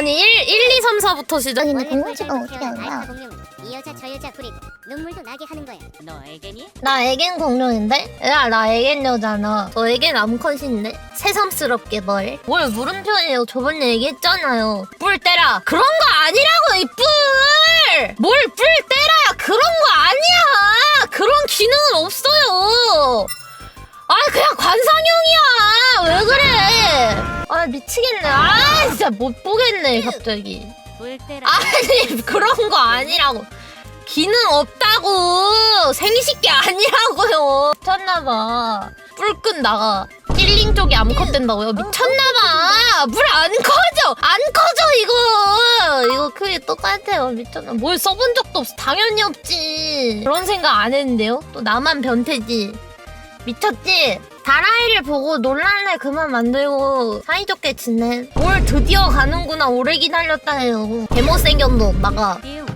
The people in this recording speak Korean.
아니 1, 1 2, 3, 4부터 시작 아니 근데 꿀벌 어떻게 하는 거야? 공룡이 이 여자 저 여자 부리고 눈물도 나게 하는 거야. 너 애견이? 나 애견 공룡인데? 야, 나 애견 여자나. 저 애견 암컷인데? 새삼스럽게 뭘? 뭘 물음표예요. 저번에 얘기했잖아요. 뿔 때라. 그런 거 아니라고, 이 뿔! 뭘 뿔 때라야. 그런 거 아니야. 그런 기능은 없어요. 아, 그냥 관상용이야. 아, 미치겠네. 아, 진짜 못 보겠네, 갑자기. 아니 그런 거 아니라고. 기능 없다고. 생식기 아니라고요. 미쳤나봐. 뿔끈 나가. 힐링 쪽이 암컷 된다고요? 미쳤나봐. 물 안 커져. 안 커져 이거. 이거 크기 똑같아요. 미쳤나. 뭘 써본 적도 없어. 당연히 없지. 그런 생각 안 했는데요? 또 나만 변태지. 미쳤지? 다라이를 보고 논란을 그만 만들고 사이좋게 지내. 뭘 드디어 가는구나 오래 기다렸다 해요. 개못생겼노 나가. 띠용.